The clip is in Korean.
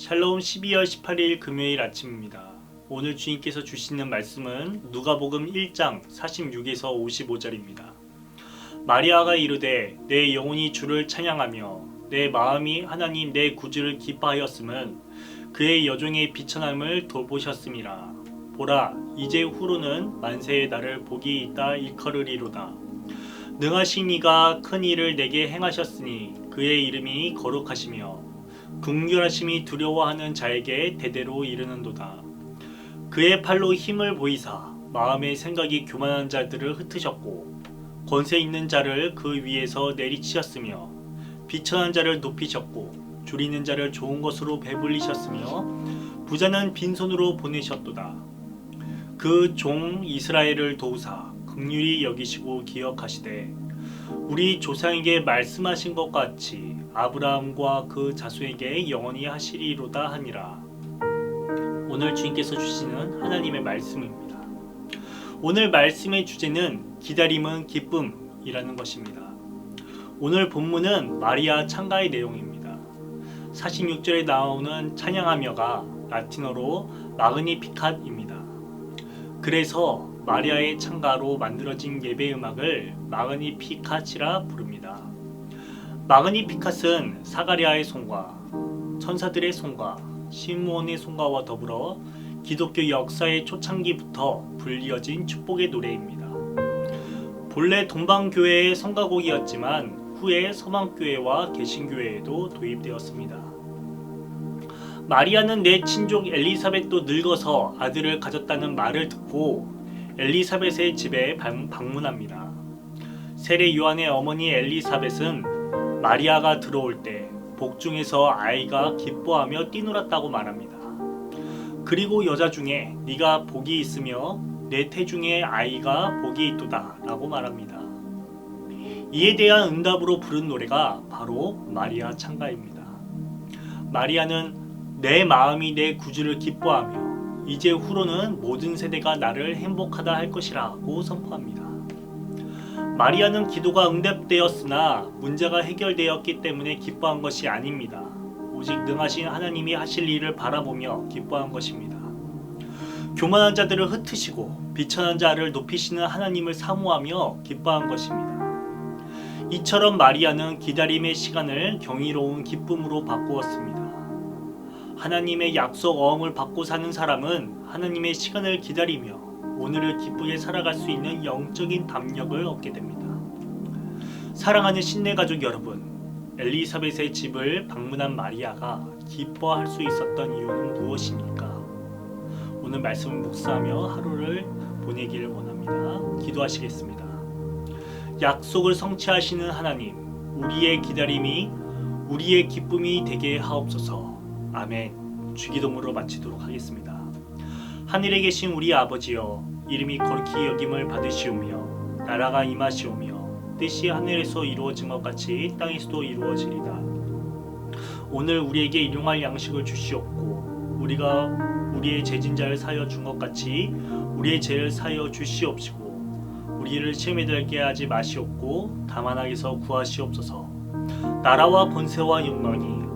샬롬 12월 18일 금요일 아침입니다. 오늘 주님께서 주시는 말씀은 누가복음 1장 46에서 55절입니다. 마리아가 이르되 내 영혼이 주를 찬양하며 내 마음이 하나님 내 구주를 기뻐하였음은 그의 여종의 비천함을 돌보셨음이라. 보라 이제 후로는 만세의 날을 복이 있다 일컬으리로다. 능하신 이가 큰 일을 내게 행하셨으니 그의 이름이 거룩하시며 긍휼하심이 두려워하는 자에게 대대로 이르는도다. 그의 팔로 힘을 보이사 마음의 생각이 교만한 자들을 흩으셨고 권세 있는 자를 그 위에서 내리치셨으며 비천한 자를 높이셨고 줄이는 자를 좋은 것으로 배불리셨으며 부자는 빈손으로 보내셨도다. 그 종 이스라엘을 도우사 긍휼히 여기시고 기억하시되 우리 조상에게 말씀하신 것 같이 아브라함과 그 자손에게 영원히 하시리로다 하니라. 오늘 주님께서 주시는 하나님의 말씀입니다. 오늘 말씀의 주제는 기다림은 기쁨이라는 것입니다. 오늘 본문은 마리아 창가의 내용입니다. 46절에 나오는 찬양하며가 라틴어로 마그니피캇입니다. 그래서 마리아의 창가로 만들어진 예배 음악을 마그니피캇이라 부릅니다. 마그니피캇은 사가리아의 송과 천사들의 송과 시므온의 송가와 더불어 기독교 역사의 초창기부터 불리어진 축복의 노래입니다. 본래 동방교회의 성가곡이었지만 후에 서방교회와 개신교회에도 도입되었습니다. 마리아는 내 친족 엘리사벳도 늙어서 아들을 가졌다는 말을 듣고 엘리사벳의 집에 방- 방문합니다. 세례 요한의 어머니 엘리사벳은 마리아가 들어올 때 복중에서 아이가 기뻐하며 뛰놀았다고 말합니다. 그리고 여자 중에 네가 복이 있으며 내 태중에 아이가 복이 있도다라고 말합니다. 이에 대한 응답으로 부른 노래가 바로 마리아 창가입니다. 마리아는 내 마음이 내 구주를 기뻐하며 이제 후로는 모든 세대가 나를 행복하다 할 것이라고 선포합니다. 마리아는 기도가 응답되었으나 문제가 해결되었기 때문에 기뻐한 것이 아닙니다. 오직 능하신 하나님이 하실 일을 바라보며 기뻐한 것입니다. 교만한 자들을 흩으시고 비천한 자를 높이시는 하나님을 사모하며 기뻐한 것입니다. 이처럼 마리아는 기다림의 시간을 경이로운 기쁨으로 바꾸었습니다. 하나님의 약속 어음을 받고 사는 사람은 하나님의 시간을 기다리며 오늘을 기쁘게 살아갈 수 있는 영적인 담력을 얻게 됩니다. 사랑하는 신내 가족 여러분, 엘리사벳의 집을 방문한 마리아가 기뻐할 수 있었던 이유는 무엇입니까? 오늘 말씀을 묵상하며 하루를 보내기를 원합니다. 기도하시겠습니다. 약속을 성취하시는 하나님, 우리의 기다림이 우리의 기쁨이 되게 하옵소서. 아멘. 주기도문으로 마치도록 하겠습니다. 하늘에 계신 우리 아버지여, 이름이 거룩히 여김을 받으시오며 나라가 임하시오며 뜻이 하늘에서 이루어진 것 같이 땅에서도 이루어지리다. 오늘 우리에게 일용할 양식을 주시옵고 우리가 우리의 죄진자를 사여 준 것 같이 우리의 죄를 사여 주시옵시고 우리를 시험에 들게 하지 마시옵고 다만 악에서 구하시옵소서. 나라와 권세와 영광이